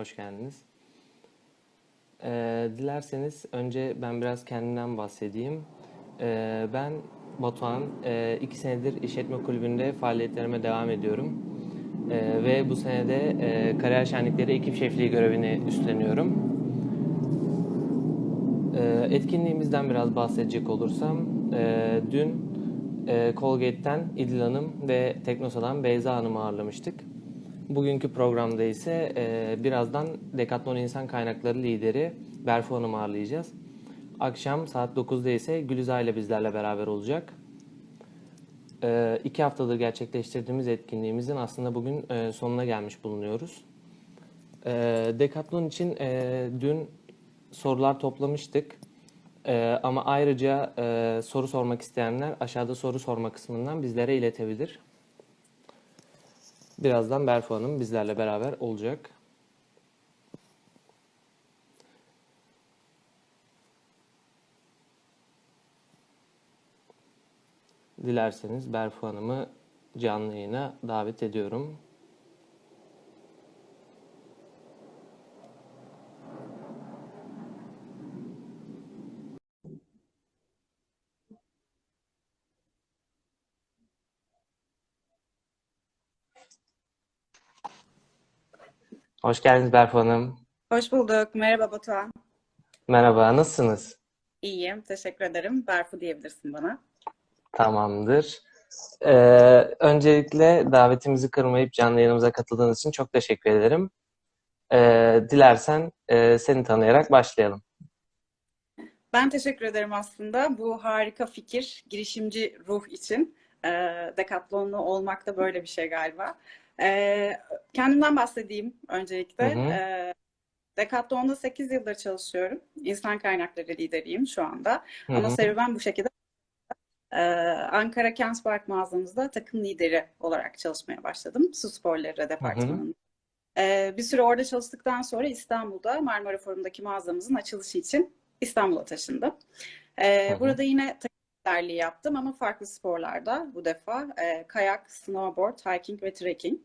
Hoş geldiniz. Ee, dilerseniz önce ben biraz kendimden bahsedeyim. Ee, ben Batuhan, ee, iki senedir işletme kulübünde faaliyetlerime devam ediyorum. Ee, ve bu senede ee, kariyer şenlikleri ekip şefliği görevini üstleniyorum. Ee, etkinliğimizden biraz bahsedecek olursam, ee, dün ee, Colgate'den İdil Hanım ve Teknosa'dan Beyza Hanım'ı ağırlamıştık. Bugünkü programda ise e, birazdan Decathlon İnsan Kaynakları lideri Berfu Hanım'ı ağırlayacağız. Akşam saat 9'da ise Gülüza ile bizlerle beraber olacak. E, iki haftadır gerçekleştirdiğimiz etkinliğimizin aslında bugün e, sonuna gelmiş bulunuyoruz. E, Decathlon için e, dün sorular toplamıştık. E, ama ayrıca e, soru sormak isteyenler aşağıda soru sorma kısmından bizlere iletebilir. Birazdan Berfu Hanım bizlerle beraber olacak. Dilerseniz Berfu Hanım'ı canlı yayına davet ediyorum. Hoş geldiniz Berfu Hanım. Hoş bulduk. Merhaba Batuhan. Merhaba, nasılsınız? İyiyim. Teşekkür ederim. Berfu diyebilirsin bana. Tamamdır. Ee, öncelikle davetimizi kırmayıp canlı yayınımıza katıldığınız için çok teşekkür ederim. Ee, dilersen e, seni tanıyarak başlayalım. Ben teşekkür ederim aslında bu harika fikir, girişimci ruh için. E, Decathlonlu olmak da böyle bir şey galiba. E, kendimden bahsedeyim öncelikle. Hı hı. E, Decathlon'da 8 yıldır çalışıyorum. İnsan kaynakları lideriyim şu anda. Hı Ama hı. serüven bu şekilde. E, Ankara Kent Park mağazamızda takım lideri olarak çalışmaya başladım. Su sporları departmanında. Ee, bir süre orada çalıştıktan sonra İstanbul'da Marmara Forum'daki mağazamızın açılışı için İstanbul'a taşındım. Ee, Hı hı. burada yine liderliği yaptım ama farklı sporlarda bu defa Ee, kayak, snowboard, hiking ve trekking.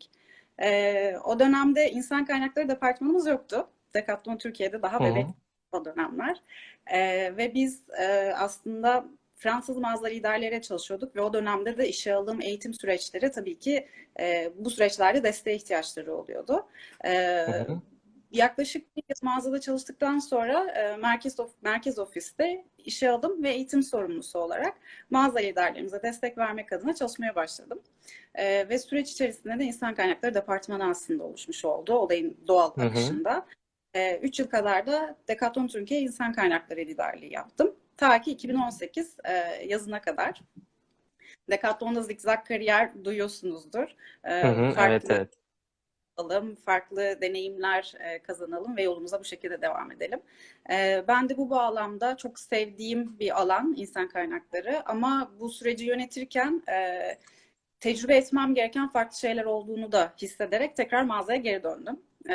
Ee, o dönemde insan kaynakları departmanımız yoktu. Decathlon Türkiye'de daha bebek o dönemler. Ee, ve biz e, aslında Fransız mağaza liderleriyle çalışıyorduk ve o dönemde de işe alım eğitim süreçleri tabii ki e, bu süreçlerde desteğe ihtiyaçları oluyordu. E, Hı hı. Yaklaşık bir yıl mağazada çalıştıktan sonra e, merkez, of, merkez ofiste işe alım ve eğitim sorumlusu olarak mağaza liderlerimize destek vermek adına çalışmaya başladım. E, ve süreç içerisinde de insan kaynakları departmanı aslında oluşmuş oldu olayın doğal akışında. 3 yıl kadar da Decathlon Türkiye insan kaynakları liderliği yaptım. Ta ki 2018 e, yazına kadar. Decathlon'da zigzag kariyer duyuyorsunuzdur. E, Hı hı. Evet, evet. Alalım, farklı deneyimler e, kazanalım ve yolumuza bu şekilde devam edelim. E, ben de bu bağlamda çok sevdiğim bir alan insan kaynakları ama bu süreci yönetirken e, tecrübe etmem gereken farklı şeyler olduğunu da hissederek tekrar mağazaya geri döndüm. E,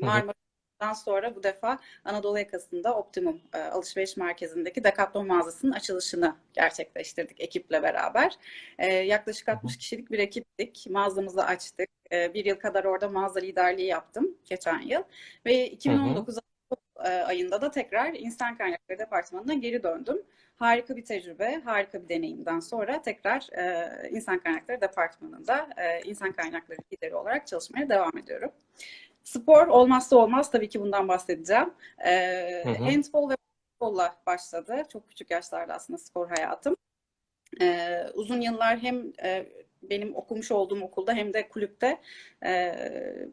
Hı Marmara'dan sonra bu defa Anadolu yakasında Optimum e, alışveriş merkezindeki Decathlon mağazasının açılışını gerçekleştirdik ekiple beraber. E, yaklaşık Hı hı. 60 kişilik bir ekiptik. Mağazamızı açtık. E, bir yıl kadar orada mağaza liderliği yaptım geçen yıl. Ve Hı hı. 2019 Ağustos, e, ayında da tekrar insan kaynakları departmanına geri döndüm. Harika bir tecrübe, harika bir deneyimden sonra tekrar e, insan kaynakları departmanında e, insan kaynakları lideri olarak çalışmaya devam ediyorum. Spor olmazsa olmaz tabii ki bundan bahsedeceğim. E, Hı hı. handball ve futbolla başladı. Çok küçük yaşlarda aslında spor hayatım. E, uzun yıllar hem e, benim okumuş olduğum okulda hem de kulüpte e,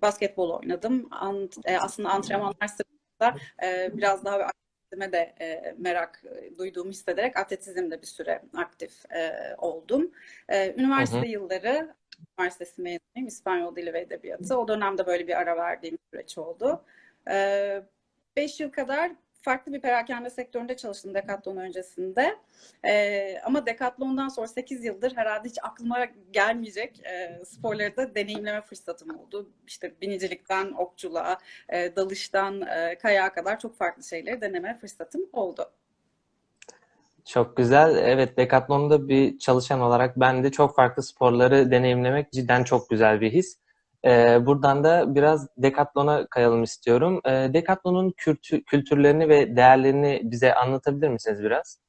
basketbol oynadım. Ant, e, aslında antrenmanlar sırasında e, biraz daha atletizme de e, merak duyduğumu hissederek atletizmde bir süre aktif e, oldum. E, Hı üniversite hı. yılları üniversitesi mezunuyum İspanyol Dili ve Edebiyatı. O dönemde böyle bir ara verdiğim süreç oldu. E, beş yıl kadar farklı bir perakende sektöründe çalıştım Decathlon öncesinde. Ee, ama Decathlon'dan sonra 8 yıldır herhalde hiç aklıma gelmeyecek e, sporları da deneyimleme fırsatım oldu. İşte binicilikten okçuluğa, e, dalıştan e, kayağa kadar çok farklı şeyleri deneme fırsatım oldu. Çok güzel. Evet, Decathlon'da bir çalışan olarak ben de çok farklı sporları deneyimlemek cidden çok güzel bir his. Ee, buradan da biraz Decathlon'a kayalım istiyorum. Ee, Decathlon'un kültü- kültürlerini ve değerlerini bize anlatabilir misiniz biraz?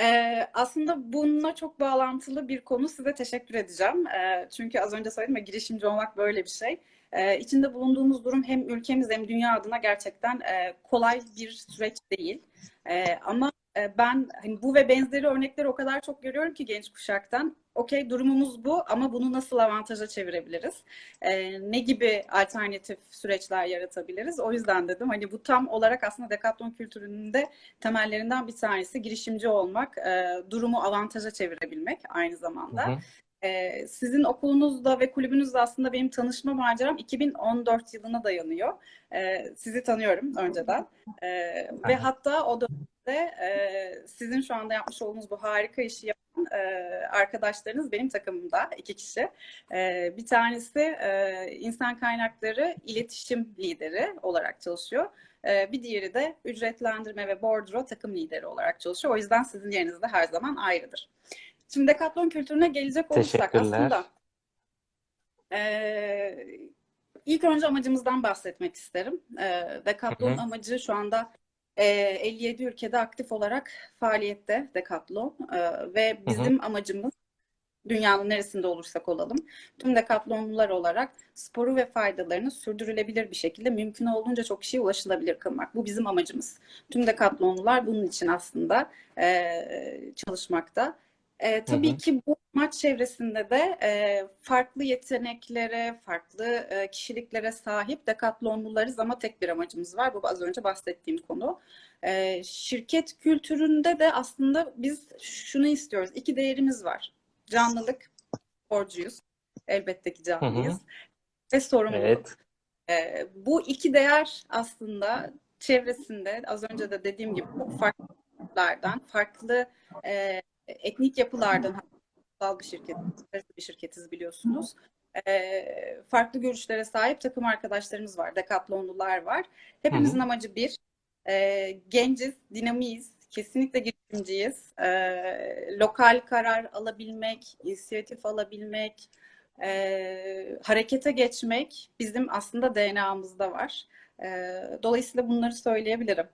Ee, aslında bununla çok bağlantılı bir konu size teşekkür edeceğim. Ee, çünkü az önce söyledim ya girişimci olmak böyle bir şey. Ee, içinde bulunduğumuz durum hem ülkemiz hem dünya adına gerçekten e, kolay bir süreç değil. Ee, ama ben hani bu ve benzeri örnekleri o kadar çok görüyorum ki genç kuşaktan. Okey durumumuz bu ama bunu nasıl avantaja çevirebiliriz? Ee, ne gibi alternatif süreçler yaratabiliriz? O yüzden dedim hani bu tam olarak aslında Decathlon kültürünün de temellerinden bir tanesi girişimci olmak, e, durumu avantaja çevirebilmek aynı Hı zamanda. hı. E, sizin okulunuzda ve kulübünüzde aslında benim tanışma maceram 2014 yılına dayanıyor. E, sizi tanıyorum önceden. E, ve hatta o dönemde e, sizin şu anda yapmış olduğunuz bu harika işi yapan e, arkadaşlarınız benim takımımda iki kişi. E, bir tanesi e, insan kaynakları iletişim lideri olarak çalışıyor. Ee, Bir diğeri de ücretlendirme ve bordro takım lideri olarak çalışıyor. O yüzden sizin yeriniz de her zaman ayrıdır. Şimdi Decathlon kültürüne gelecek olursak aslında e, ilk önce amacımızdan bahsetmek isterim. E, Hı Decathlon hı. amacı şu anda e, 57 ülkede aktif olarak faaliyette Decathlon E, ve Hı hı. bizim amacımız dünyanın neresinde olursak olalım tüm Decathlonlular olarak sporu ve faydalarını sürdürülebilir bir şekilde mümkün olduğunca çok kişiye ulaşılabilir kılmak. Bu bizim amacımız. Tüm Decathlonlular bunun için aslında e, çalışmakta. E, Hı tabii hı. ki bu maç çevresinde de e, farklı yeteneklere, farklı e, kişiliklere sahip Decathlonlularız ama tek bir amacımız var. Bu az önce bahsettiğim konu. E, şirket kültüründe de aslında biz şunu istiyoruz. İki değerimiz var. Canlılık, sporcuyuz. Elbette ki Hı hı. canlıyız. Ve sorumluluk. Evet. Ee, bu iki değer aslında çevresinde az önce de dediğim gibi çok farklı yapılardan, farklı e, etnik yapılardan hatta bir şirket, bir şirketiz biliyorsunuz. E, farklı görüşlere sahip takım arkadaşlarımız var, Decathlonlular var. Hepimizin hı. amacı bir, e, genciz, dinamiyiz, kesinlikle girişimciyiz. E, lokal karar alabilmek, inisiyatif alabilmek, e, harekete geçmek bizim aslında DNA'mızda var. E, dolayısıyla bunları söyleyebilirim.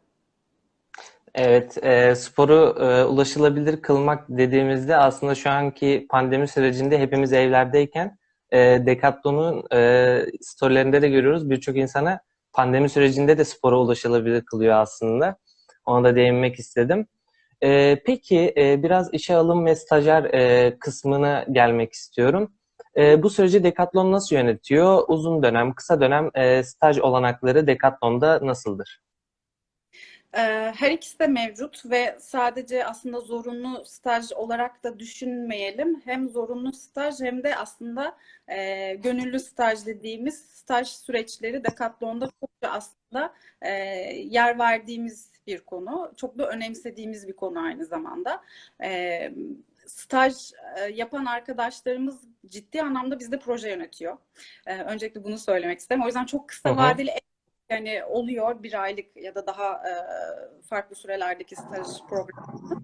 Evet, e, sporu e, ulaşılabilir kılmak dediğimizde aslında şu anki pandemi sürecinde hepimiz evlerdeyken e, Decathlon'un e, storylerinde de görüyoruz. Birçok insana pandemi sürecinde de spora ulaşılabilir kılıyor aslında. Ona da değinmek istedim. E, peki e, biraz işe alım ve stajyer e, kısmına gelmek istiyorum. E, bu süreci Decathlon nasıl yönetiyor? Uzun dönem, kısa dönem e, staj olanakları Decathlon'da nasıldır? Ee, Her ikisi de mevcut ve sadece aslında zorunlu staj olarak da düşünmeyelim. Hem zorunlu staj hem de aslında e, gönüllü staj dediğimiz staj süreçleri Decathlon'da çokça aslında e, yer verdiğimiz bir konu. Çok da önemsediğimiz bir konu aynı zamanda. E, staj e, yapan arkadaşlarımız ciddi anlamda bizde proje yönetiyor. E, öncelikle bunu söylemek isterim. O yüzden çok kısa vadeli yani oluyor bir aylık ya da daha e, farklı sürelerdeki staj programı.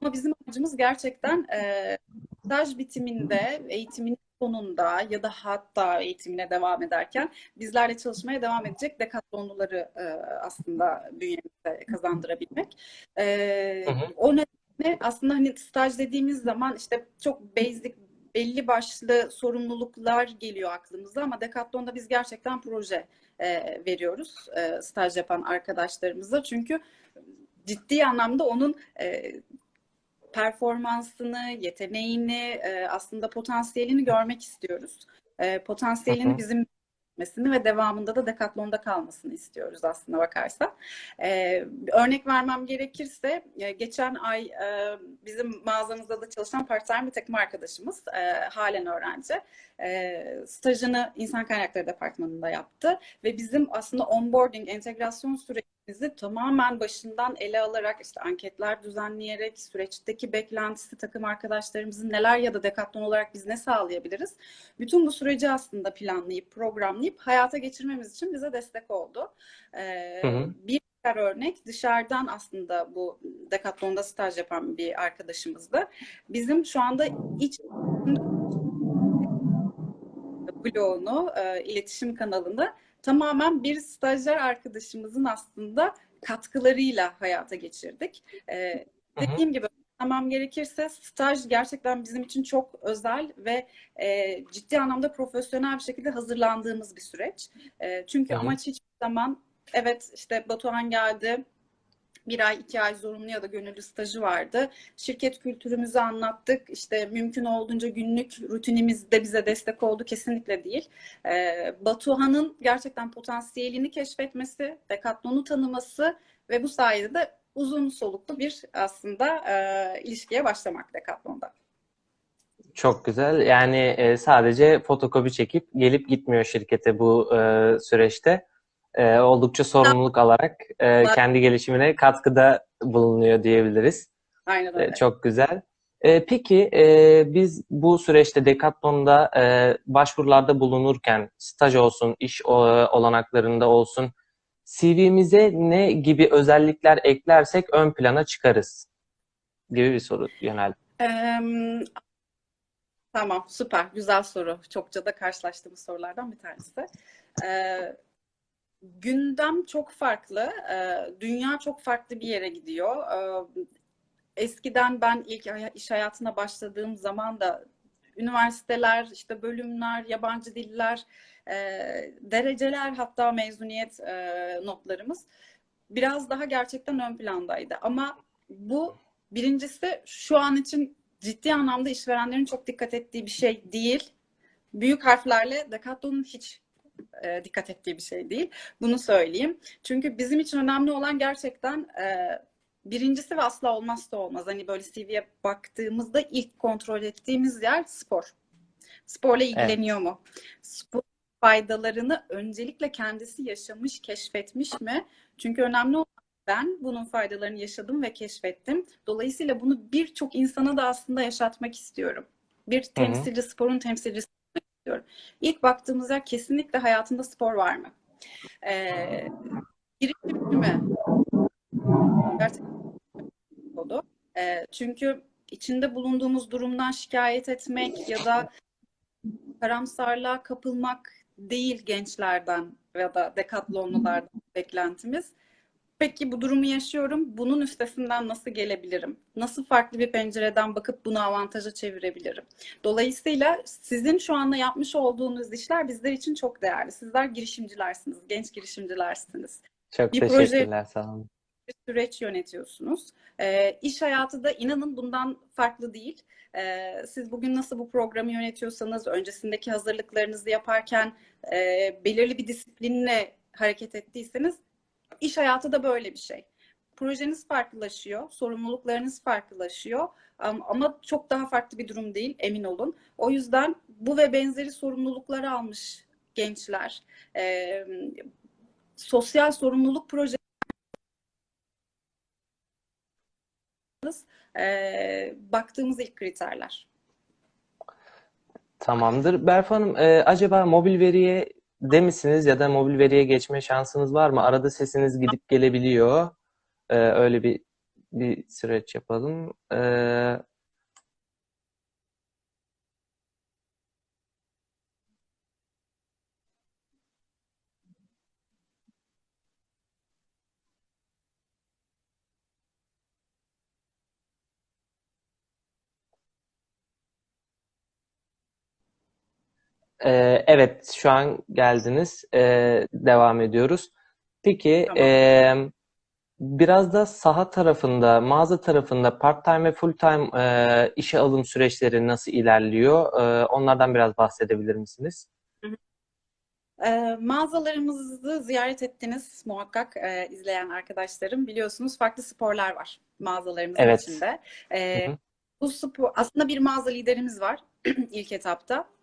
Ama bizim amacımız gerçekten e, staj bitiminde, eğitimin sonunda ya da hatta eğitimine devam ederken bizlerle çalışmaya devam edecek Decathlonluları e, aslında bünyemize kazandırabilmek. E, Hı hı. o nedenle aslında hani staj dediğimiz zaman işte çok basic belli başlı sorumluluklar geliyor aklımıza ama Decathlon'da biz gerçekten proje e, veriyoruz e, staj yapan arkadaşlarımıza. Çünkü ciddi anlamda onun e, performansını, yeteneğini, e, aslında potansiyelini görmek istiyoruz. E, Hı potansiyelini hı. bizim etmesini ve devamında da Decathlon'da kalmasını istiyoruz aslında bakarsan. Ee, örnek vermem gerekirse e, geçen ay e, bizim mağazamızda da çalışan part-time bir takım arkadaşımız e, halen öğrenci. E, stajını insan kaynakları departmanında yaptı ve bizim aslında onboarding, entegrasyon sürecimizi tamamen başından ele alarak işte anketler düzenleyerek süreçteki beklentisi takım arkadaşlarımızın neler ya da Decathlon olarak biz ne sağlayabiliriz? Bütün bu süreci aslında planlayıp programlayıp hayata geçirmemiz için bize destek oldu. Ee, Hı hı. bir diğer örnek dışarıdan aslında bu Decathlon'da staj yapan bir arkadaşımızdı. Bizim şu anda iç blogunu, e, iletişim kanalını tamamen bir stajyer arkadaşımızın aslında katkılarıyla hayata geçirdik. E, hı. dediğim gibi tamam gerekirse staj gerçekten bizim için çok özel ve e, ciddi anlamda profesyonel bir şekilde hazırlandığımız bir süreç. E, çünkü Hı hı. amaç hiçbir zaman evet işte Batuhan geldi bir ay, iki ay zorunlu ya da gönüllü stajı vardı. Şirket kültürümüzü anlattık. İşte mümkün olduğunca günlük rutinimiz de bize destek oldu. Kesinlikle değil. Ee, Batuhan'ın gerçekten potansiyelini keşfetmesi, Decathlon'u tanıması ve bu sayede de uzun soluklu bir aslında e, ilişkiye başlamak Decathlon'da. Çok güzel. Yani e, sadece fotokopi çekip gelip gitmiyor şirkete bu e, süreçte. E, oldukça sorumluluk alarak e, kendi gelişimine katkıda bulunuyor diyebiliriz. Aynen E, öyle. çok güzel. E, peki e, biz bu süreçte Decathlon'da e, başvurularda bulunurken staj olsun, iş o- olanaklarında olsun CV'mize ne gibi özellikler eklersek ön plana çıkarız gibi bir soru yöneldi. Em, tamam, süper. Güzel soru. Çokça da karşılaştığımız sorulardan bir tanesi. Ee, gündem çok farklı. Ee, dünya çok farklı bir yere gidiyor. Ee, eskiden ben ilk iş hayatına başladığım zaman da üniversiteler, işte bölümler, yabancı diller, e, dereceler hatta mezuniyet e, notlarımız biraz daha gerçekten ön plandaydı. Ama bu birincisi şu an için ciddi anlamda işverenlerin çok dikkat ettiği bir şey değil. Büyük harflerle Decathlon'un hiç e, dikkat ettiği bir şey değil. Bunu söyleyeyim. Çünkü bizim için önemli olan gerçekten e, birincisi ve asla olmazsa olmaz. Hani böyle CV'ye baktığımızda ilk kontrol ettiğimiz yer spor. Sporla ilgileniyor mu? Spor faydalarını öncelikle kendisi yaşamış, keşfetmiş mi? Çünkü önemli olan ben bunun faydalarını yaşadım ve keşfettim. Dolayısıyla bunu birçok insana da aslında yaşatmak istiyorum. Bir temsilci, sporun temsilcisi istiyorum. İlk baktığımız yer kesinlikle hayatında spor var mı? Ee, girişimci mi? Gerçekten. Ee, çünkü içinde bulunduğumuz durumdan şikayet etmek ya da karamsarlığa kapılmak değil gençlerden ya da Decathlonlulardan beklentimiz. Peki bu durumu yaşıyorum. Bunun üstesinden nasıl gelebilirim? Nasıl farklı bir pencereden bakıp bunu avantaja çevirebilirim? Dolayısıyla sizin şu anda yapmış olduğunuz işler bizler için çok değerli. Sizler girişimcilersiniz, genç girişimcilersiniz. Çok Bir teşekkürler, sağ olun. Bir süreç yönetiyorsunuz. Ee, iş hayatı da inanın bundan farklı değil. Ee, siz bugün nasıl bu programı yönetiyorsanız, öncesindeki hazırlıklarınızı yaparken e, belirli bir disiplinle hareket ettiyseniz, iş hayatı da böyle bir şey. Projeniz farklılaşıyor, sorumluluklarınız farklılaşıyor Am- ama çok daha farklı bir durum değil, emin olun. O yüzden bu ve benzeri sorumlulukları almış gençler, e, sosyal sorumluluk projeleri e, baktığımız ilk kriterler. Tamamdır. Berfu Hanım, e, acaba mobil veriye de misiniz ya da mobil veriye geçme şansınız var mı? Arada sesiniz gidip gelebiliyor. E, öyle bir bir süreç yapalım. E, e, evet, şu an geldiniz. E, devam ediyoruz. Peki, Tamam. e, biraz da saha tarafında, mağaza tarafında part-time ve full-time e, işe alım süreçleri nasıl ilerliyor? E, onlardan biraz bahsedebilir misiniz? E, mağazalarımızı ziyaret ettiniz muhakkak e, izleyen arkadaşlarım. Biliyorsunuz farklı sporlar var mağazalarımızın Evet. içinde. E, Hı hı. bu spor aslında bir mağaza liderimiz var ilk etapta.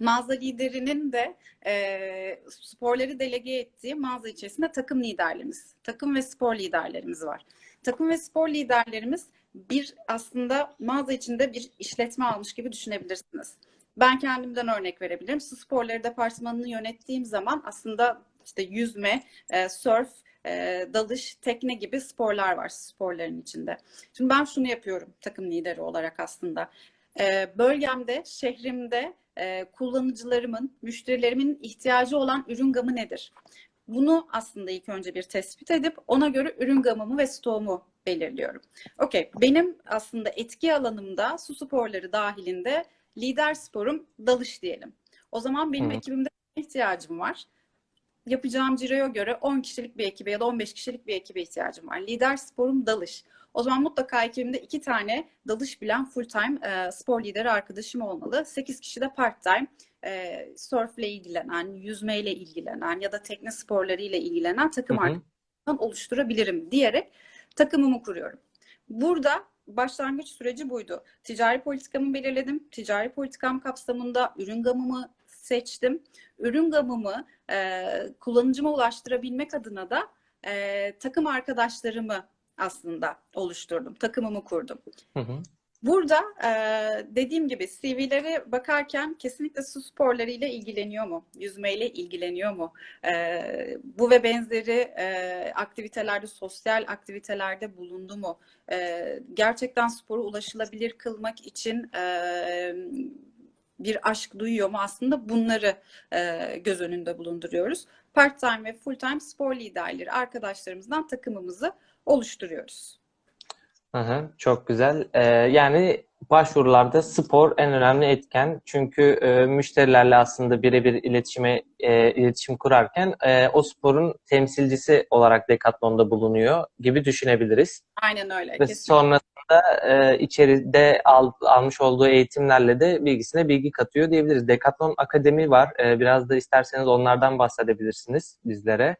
Mağaza liderinin de e, sporları delege ettiği mağaza içerisinde takım liderlerimiz, takım ve spor liderlerimiz var. Takım ve spor liderlerimiz bir aslında mağaza içinde bir işletme almış gibi düşünebilirsiniz. Ben kendimden örnek verebilirim. Su sporları departmanını yönettiğim zaman aslında işte yüzme, e, surf, e, dalış, tekne gibi sporlar var sporların içinde. Şimdi ben şunu yapıyorum takım lideri olarak aslında. E, bölgemde, şehrimde e, kullanıcılarımın, müşterilerimin ihtiyacı olan ürün gamı nedir? Bunu aslında ilk önce bir tespit edip ona göre ürün gamımı ve stoğumu belirliyorum. Okey, benim aslında etki alanımda su sporları dahilinde lider sporum dalış diyelim. O zaman benim Hı. ekibimde ihtiyacım var. Yapacağım ciroya göre 10 kişilik bir ekibe ya da 15 kişilik bir ekibe ihtiyacım var. Lider sporum dalış. O zaman mutlaka ekibimde iki tane dalış bilen full time e, spor lideri arkadaşım olmalı. 8 kişi de part time e, surfle ilgilenen, yüzmeyle ilgilenen ya da tekne sporlarıyla ilgilenen takım arkadaşlarından oluşturabilirim diyerek takımımı kuruyorum. Burada başlangıç süreci buydu. Ticari politikamı belirledim. Ticari politikam kapsamında ürün gamımı seçtim. Ürün gamımı e, kullanıcıma ulaştırabilmek adına da e, takım arkadaşlarımı aslında oluşturdum. Takımımı kurdum. Hı hı. Burada e, dediğim gibi CV'lere bakarken kesinlikle su sporlarıyla ilgileniyor mu? Yüzmeyle ilgileniyor mu? E, bu ve benzeri e, aktivitelerde, sosyal aktivitelerde bulundu mu? E, gerçekten sporu ulaşılabilir kılmak için e, bir aşk duyuyor mu? Aslında bunları e, göz önünde bulunduruyoruz. Part-time ve full-time spor liderleri arkadaşlarımızdan takımımızı oluşturuyoruz. Hı hı, çok güzel. Ee, yani başvurularda spor en önemli etken. Çünkü e, müşterilerle aslında birebir iletişime e, iletişim kurarken e, o sporun temsilcisi olarak Decathlon'da bulunuyor gibi düşünebiliriz. Aynen öyle. Ve Kesinlikle. sonrasında e, içeride al- almış olduğu eğitimlerle de bilgisine bilgi katıyor diyebiliriz. Decathlon Akademi var. E, biraz da isterseniz onlardan bahsedebilirsiniz bizlere.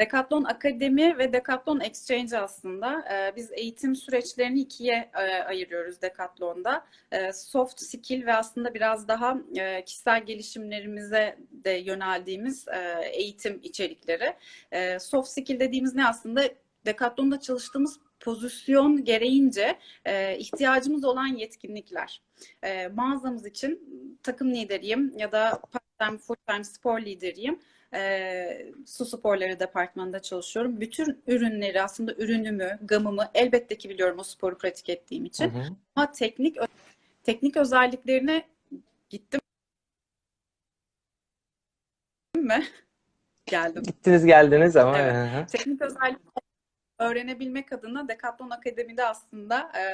Decathlon Akademi ve Decathlon Exchange aslında. Ee, biz eğitim süreçlerini ikiye e, ayırıyoruz Decathlon'da. Ee, soft skill ve aslında biraz daha e, kişisel gelişimlerimize de yöneldiğimiz e, eğitim içerikleri. E, soft skill dediğimiz ne aslında? Decathlon'da çalıştığımız pozisyon gereğince e, ihtiyacımız olan yetkinlikler. E, mağazamız için takım lideriyim ya da part-time, full-time spor lideriyim. E, su sporları departmanında çalışıyorum. Bütün ürünleri aslında ürünümü, gamımı elbette ki biliyorum o sporu pratik ettiğim Hı için. hı. Ama teknik teknik özelliklerine gittim mi? Geldim. Gittiniz geldiniz ama. Evet. Hı hı. Teknik özellik öğrenebilmek adına Decathlon Akademi'de aslında e,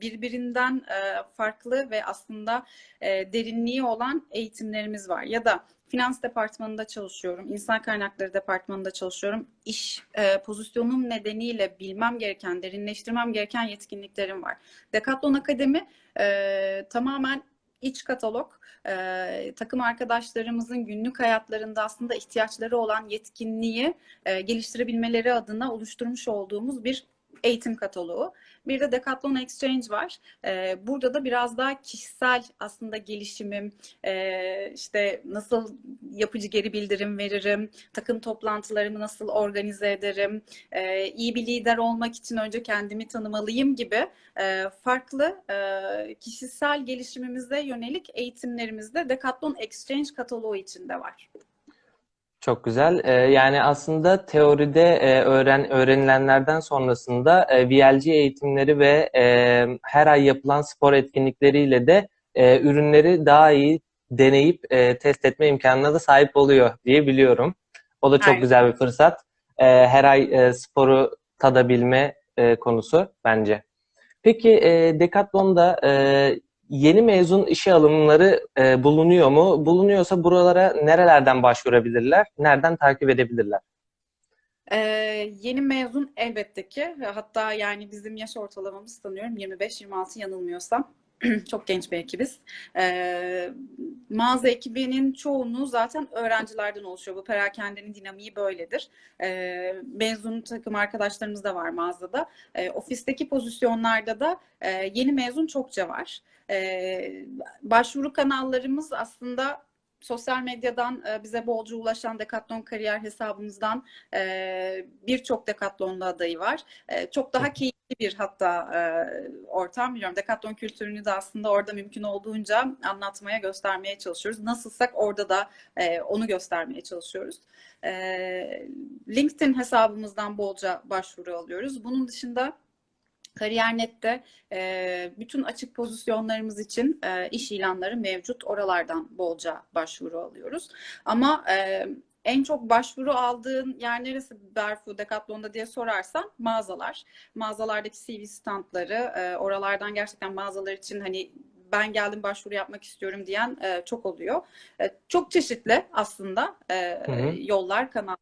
birbirinden e, farklı ve aslında e, derinliği olan eğitimlerimiz var. Ya da finans departmanında çalışıyorum, insan kaynakları departmanında çalışıyorum. İş e, pozisyonum nedeniyle bilmem gereken, derinleştirmem gereken yetkinliklerim var. Decathlon Akademi e, tamamen iç katalog, e, takım arkadaşlarımızın günlük hayatlarında aslında ihtiyaçları olan yetkinliği e, geliştirebilmeleri adına oluşturmuş olduğumuz bir eğitim kataloğu. Bir de Decathlon Exchange var. E, burada da biraz daha kişisel aslında gelişimim, e, işte nasıl yapıcı geri bildirim veririm, takım toplantılarımı nasıl organize ederim, e, iyi bir lider olmak için önce kendimi tanımalıyım gibi farklı kişisel gelişimimize yönelik eğitimlerimizde Decathlon Exchange kataloğu içinde var. Çok güzel. Ee, yani aslında teoride e, öğren öğrenilenlerden sonrasında e, VLG eğitimleri ve e, her ay yapılan spor etkinlikleriyle de e, ürünleri daha iyi deneyip e, test etme imkanına da sahip oluyor diye biliyorum. O da çok Aynen. güzel bir fırsat. E, her ay e, sporu tadabilme e, konusu bence. Peki e, Decathlon'da e, yeni mezun işe alımları e, bulunuyor mu? Bulunuyorsa buralara nerelerden başvurabilirler? Nereden takip edebilirler? Ee, yeni mezun elbette ki hatta yani bizim yaş ortalamamız sanıyorum 25-26 yanılmıyorsam çok genç bir ekibiz. Ee, mağaza ekibinin çoğunluğu zaten öğrencilerden oluşuyor. Bu perakendenin dinamiği böyledir. Ee, mezun takım arkadaşlarımız da var mağazada. Ee, ofisteki pozisyonlarda da e, yeni mezun çokça var. Ee, başvuru kanallarımız aslında sosyal medyadan e, bize bolca ulaşan Decathlon kariyer hesabımızdan e, birçok Decathlon'da adayı var. E, çok daha keyifli bir hatta e, ortam biliyorum. Decathlon kültürünü de aslında orada mümkün olduğunca anlatmaya, göstermeye çalışıyoruz. Nasılsak orada da e, onu göstermeye çalışıyoruz. E, LinkedIn hesabımızdan bolca başvuru alıyoruz. Bunun dışında Kariyer.net'te e, bütün açık pozisyonlarımız için e, iş ilanları mevcut. Oralardan bolca başvuru alıyoruz. Ama e, en çok başvuru aldığın yer neresi Berfu, Decathlon'da diye sorarsan mağazalar. Mağazalardaki CV standları, e, oralardan gerçekten mağazalar için hani ben geldim başvuru yapmak istiyorum diyen e, çok oluyor. E, çok çeşitli aslında e, Hı hı. yollar, kanal.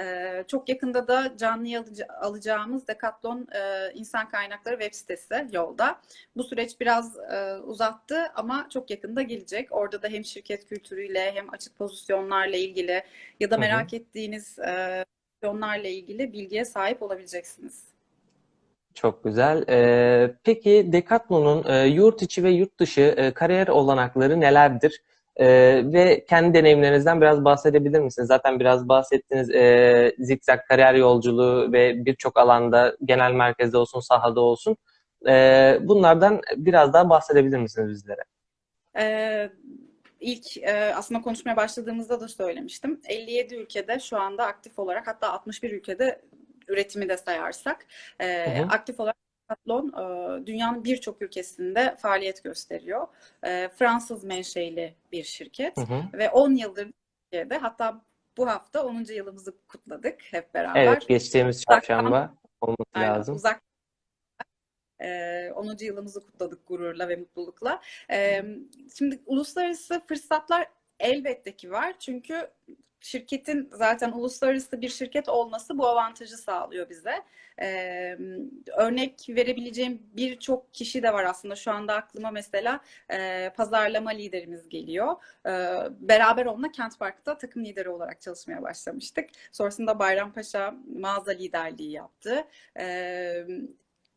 Ee, çok yakında da canlı alıca- alacağımız Decathlon e, insan kaynakları web sitesi yolda. Bu süreç biraz e, uzattı ama çok yakında gelecek. Orada da hem şirket kültürüyle hem açık pozisyonlarla ilgili ya da Hı hı. merak ettiğiniz e, pozisyonlarla ilgili bilgiye sahip olabileceksiniz. Çok güzel. Ee, peki Decathlon'un e, yurt içi ve yurt dışı e, kariyer olanakları nelerdir? Ee, ve kendi deneyimlerinizden biraz bahsedebilir misiniz? Zaten biraz bahsettiniz e, zikzak kariyer yolculuğu ve birçok alanda genel merkezde olsun, sahada olsun. Ee, bunlardan biraz daha bahsedebilir misiniz bizlere? Ee, ilk e, aslında konuşmaya başladığımızda da söylemiştim. 57 ülkede şu anda aktif olarak hatta 61 ülkede üretimi de sayarsak e, Hı hı. aktif olarak Decathlon e, dünyanın birçok ülkesinde faaliyet gösteriyor. E, Fransız menşeli bir şirket Hı hı. ve 10 yıldır Türkiye'de hatta bu hafta 10. yılımızı kutladık hep beraber. Evet, geçtiğimiz çarşamba olması Aynen, lazım. uzak ee, 10. yılımızı kutladık gururla ve mutlulukla. Ee, şimdi uluslararası fırsatlar elbette ki var. Çünkü şirketin zaten uluslararası bir şirket olması bu avantajı sağlıyor bize. Ee, örnek verebileceğim birçok kişi de var aslında. Şu anda aklıma mesela e, pazarlama liderimiz geliyor. Ee, beraber onunla Kent Park'ta takım lideri olarak çalışmaya başlamıştık. Sonrasında Bayrampaşa mağaza liderliği yaptı. Ee,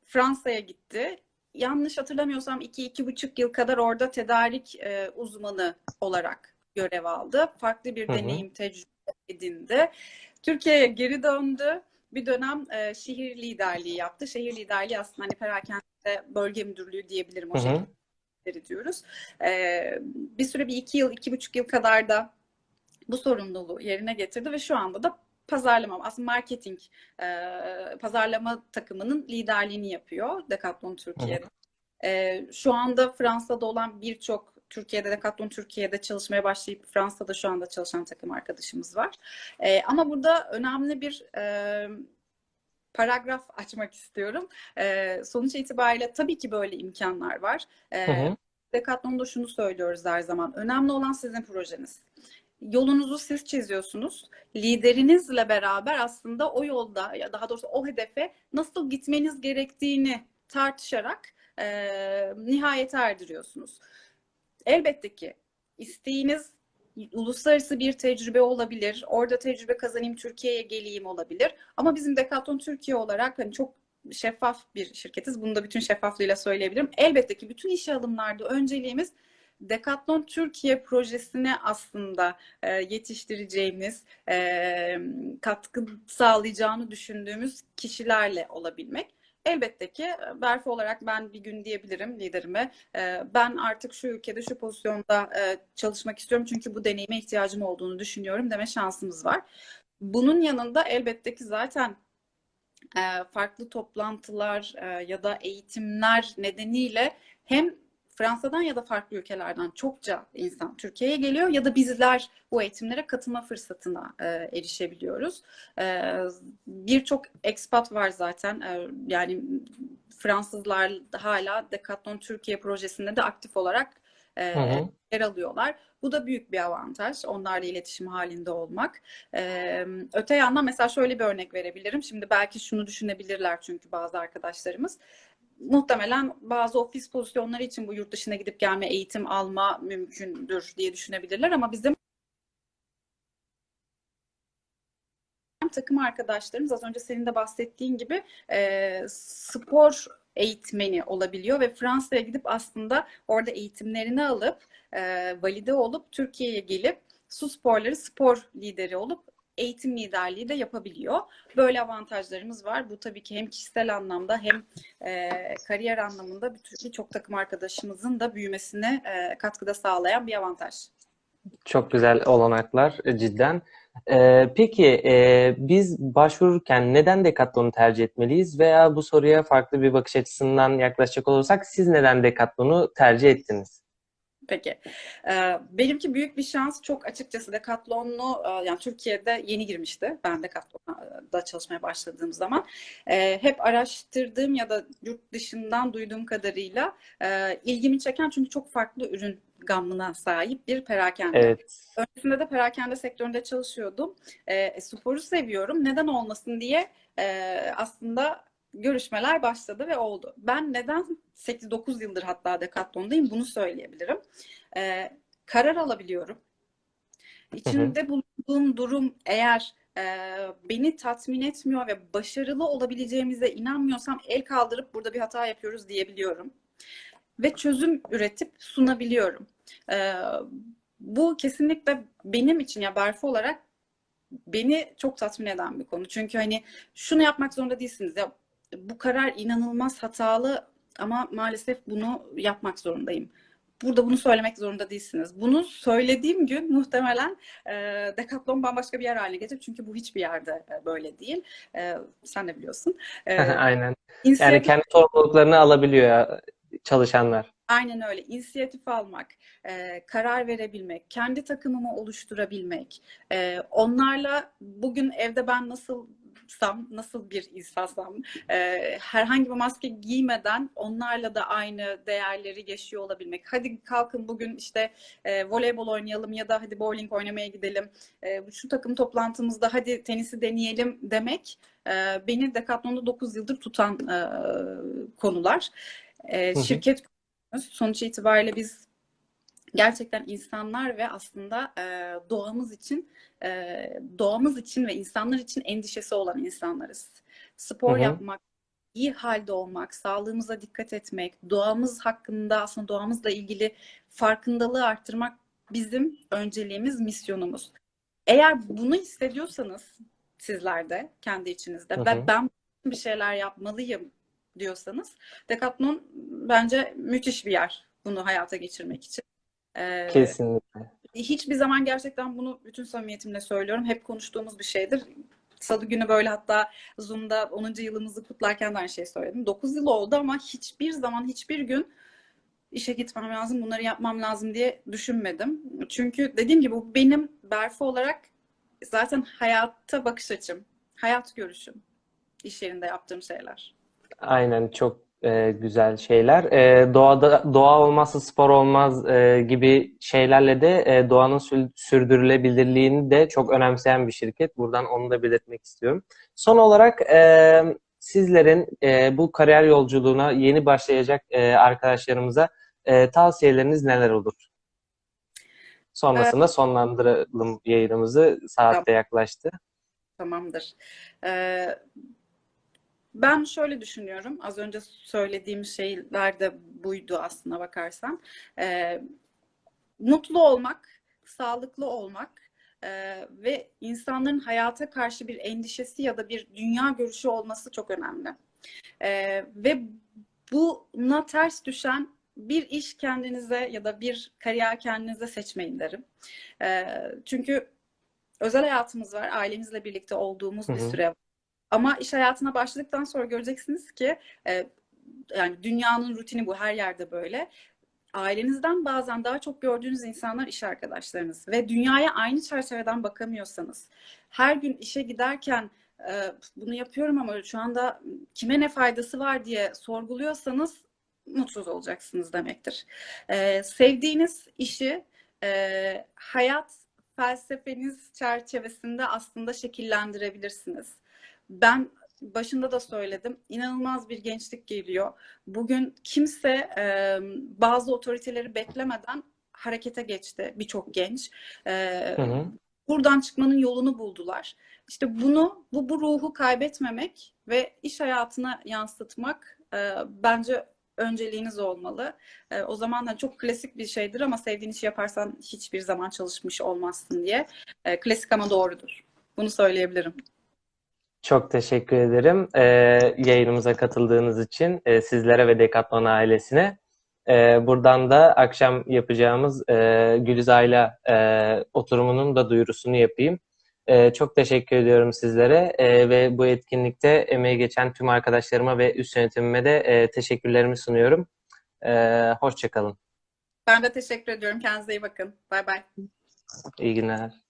Fransa'ya gitti. Yanlış hatırlamıyorsam 2-2,5 yıl kadar orada tedarik e, uzmanı olarak görev aldı. Farklı bir Hı hı. deneyim, tecrübe edindi. Türkiye'ye geri döndü. Bir dönem e, şehir liderliği yaptı. Şehir liderliği aslında hani perakende bölge müdürlüğü diyebilirim o Hı hı. şekilde diyoruz. E, bir süre bir iki yıl, iki buçuk yıl kadar da bu sorumluluğu yerine getirdi ve şu anda da pazarlama, aslında marketing e, pazarlama takımının liderliğini yapıyor Decathlon Türkiye'de. E, şu anda Fransa'da olan birçok Türkiye'de Decathlon Türkiye'de çalışmaya başlayıp Fransa'da şu anda çalışan takım arkadaşımız var. E, ama burada önemli bir e, paragraf açmak istiyorum. E, sonuç itibariyle tabii ki böyle imkanlar var. E, Hı hı. Decathlon'da şunu söylüyoruz her zaman. Önemli olan sizin projeniz. Yolunuzu siz çiziyorsunuz. Liderinizle beraber aslında o yolda ya daha doğrusu o hedefe nasıl gitmeniz gerektiğini tartışarak e, nihayete erdiriyorsunuz. Elbette ki isteğiniz uluslararası bir tecrübe olabilir. Orada tecrübe kazanayım, Türkiye'ye geleyim olabilir. Ama bizim Decathlon Türkiye olarak hani çok şeffaf bir şirketiz. Bunu da bütün şeffaflığıyla söyleyebilirim. Elbette ki bütün işe alımlarda önceliğimiz Decathlon Türkiye projesine aslında e, yetiştireceğimiz, e, katkı sağlayacağını düşündüğümüz kişilerle olabilmek. Elbette ki e, Berfi olarak ben bir gün diyebilirim liderime, e, ben artık şu ülkede şu pozisyonda e, çalışmak istiyorum çünkü bu deneyime ihtiyacım olduğunu düşünüyorum deme şansımız var. Bunun yanında elbette ki zaten farklı toplantılar ya da eğitimler nedeniyle hem Fransa'dan ya da farklı ülkelerden çokça insan Türkiye'ye geliyor ya da bizler bu eğitimlere katılma fırsatına e, erişebiliyoruz. E, Birçok expat var zaten. E, yani Fransızlar hala Decathlon Türkiye projesinde de aktif olarak e, Hı hı. yer alıyorlar. Bu da büyük bir avantaj. Onlarla iletişim halinde olmak. Ee, öte yandan mesela şöyle bir örnek verebilirim. Şimdi belki şunu düşünebilirler çünkü bazı arkadaşlarımız. Muhtemelen bazı ofis pozisyonları için bu yurt dışına gidip gelme, eğitim alma mümkündür diye düşünebilirler ama bizim takım arkadaşlarımız az önce senin de bahsettiğin gibi e, spor eğitmeni olabiliyor ve Fransa'ya gidip aslında orada eğitimlerini alıp e, valide olup Türkiye'ye gelip su sporları spor lideri olup eğitim liderliği de yapabiliyor. Böyle avantajlarımız var. Bu tabii ki hem kişisel anlamda hem e, kariyer anlamında birçok takım arkadaşımızın da büyümesine e, katkıda sağlayan bir avantaj. Çok güzel olanaklar e, cidden. Ee, peki e, biz başvururken neden Decathlon'u tercih etmeliyiz veya bu soruya farklı bir bakış açısından yaklaşacak olursak siz neden Decathlon'u tercih ettiniz? Peki. Ee, benimki büyük bir şans. Çok açıkçası Decathlon'u e, yani Türkiye'de yeni girmişti. Ben Decathlon'da çalışmaya başladığım zaman. Ee, hep araştırdığım ya da yurt dışından duyduğum kadarıyla e, ilgimi çeken çünkü çok farklı ürün gamına sahip bir perakende. Evet. Öncesinde de perakende sektöründe çalışıyordum. E, sporu seviyorum. Neden olmasın diye e, aslında görüşmeler başladı ve oldu. Ben neden 8-9 yıldır hatta Decathlon'dayım bunu söyleyebilirim. E, karar alabiliyorum. İçinde bulunduğum durum eğer e, beni tatmin etmiyor ve başarılı olabileceğimize inanmıyorsam el kaldırıp burada bir hata yapıyoruz diyebiliyorum. Ve çözüm üretip sunabiliyorum. E, bu kesinlikle benim için ya Berfu olarak beni çok tatmin eden bir konu. Çünkü hani şunu yapmak zorunda değilsiniz. Ya bu karar inanılmaz hatalı ama maalesef bunu yapmak zorundayım. Burada bunu söylemek zorunda değilsiniz. Bunu söylediğim gün muhtemelen e, Decathlon bambaşka bir yer haline gelecek. Çünkü bu hiçbir yerde e, böyle değil. E, sen de biliyorsun. E, Aynen. inisiyatif- Yani kendi sorumluluklarını alabiliyor ya çalışanlar. Aynen öyle. İnisiyatif almak, e, karar verebilmek, kendi takımımı oluşturabilmek, e, onlarla bugün evde ben nasılsam, nasıl bir insansam, e, herhangi bir maske giymeden onlarla da aynı değerleri yaşıyor olabilmek. Hadi kalkın bugün işte e, voleybol oynayalım ya da hadi bowling oynamaya gidelim. E, şu takım toplantımızda hadi tenisi deneyelim demek e, beni Decathlon'da 9 yıldır tutan e, konular. E, Hı hı. şirket Sonuç itibariyle biz gerçekten insanlar ve aslında e, doğamız için e, doğamız için ve insanlar için endişesi olan insanlarız. Spor Hı hı. yapmak, iyi halde olmak, sağlığımıza dikkat etmek, doğamız hakkında aslında doğamızla ilgili farkındalığı arttırmak bizim önceliğimiz, misyonumuz. Eğer bunu hissediyorsanız sizler de kendi içinizde Hı ve hı. ben bir şeyler yapmalıyım diyorsanız Decathlon bence müthiş bir yer bunu hayata geçirmek için. Ee, Kesinlikle. hiçbir zaman gerçekten bunu bütün samimiyetimle söylüyorum. Hep konuştuğumuz bir şeydir. Salı günü böyle hatta Zoom'da 10. yılımızı kutlarken de aynı şeyi söyledim. 9 yıl oldu ama hiçbir zaman hiçbir gün işe gitmem lazım, bunları yapmam lazım diye düşünmedim. Çünkü dediğim gibi bu benim Berfu olarak zaten hayata bakış açım, hayat görüşüm, iş yerinde yaptığım şeyler. Aynen çok e, güzel şeyler. E, doğada doğa olmazsa spor olmaz e, gibi şeylerle de e, doğanın sü- sürdürülebilirliğini de çok önemseyen bir şirket. Buradan onu da belirtmek istiyorum. Son olarak e, sizlerin e, bu kariyer yolculuğuna yeni başlayacak e, arkadaşlarımıza e, tavsiyeleriniz neler olur? Sonrasında sonlandıralım yayınımızı. Saat de yaklaştı. Tamamdır. Ee, ben şöyle düşünüyorum. Az önce söylediğim şeyler de buydu aslına bakarsan. Ee, mutlu olmak, sağlıklı olmak e, ve insanların hayata karşı bir endişesi ya da bir dünya görüşü olması çok önemli. Ee, ve buna ters düşen bir iş kendinize ya da bir kariyer kendinize seçmeyin derim. Ee, çünkü özel hayatımız var, ailemizle birlikte olduğumuz bir Hı hı. süre var. Ama iş hayatına başladıktan sonra göreceksiniz ki e, yani dünyanın rutini bu her yerde böyle. Ailenizden bazen daha çok gördüğünüz insanlar iş arkadaşlarınız ve dünyaya aynı çerçeveden bakamıyorsanız, her gün işe giderken e, bunu yapıyorum ama şu anda kime ne faydası var diye sorguluyorsanız mutsuz olacaksınız demektir. E, sevdiğiniz işi e, hayat felsefeniz çerçevesinde aslında şekillendirebilirsiniz. Ben başında da söyledim. İnanılmaz bir gençlik geliyor. Bugün kimse e, bazı otoriteleri beklemeden harekete geçti birçok genç. E, Hı hı. buradan çıkmanın yolunu buldular. İşte bunu, bu, bu ruhu kaybetmemek ve iş hayatına yansıtmak e, bence önceliğiniz olmalı. E, o zaman da çok klasik bir şeydir ama sevdiğin işi yaparsan hiçbir zaman çalışmış olmazsın diye. E, klasik ama doğrudur. Bunu söyleyebilirim. Çok teşekkür ederim e, yayınımıza katıldığınız için e, sizlere ve Decathlon ailesine. E, buradan da akşam yapacağımız e, Gülizay'la e, oturumunun da duyurusunu yapayım. Ee, çok teşekkür ediyorum sizlere Ee, ve bu etkinlikte emeği geçen tüm arkadaşlarıma ve üst yönetimime de e, teşekkürlerimi sunuyorum. Ee, Hoşçakalın. Ben de teşekkür ediyorum. Kendinize iyi bakın. Bay bay. İyi günler.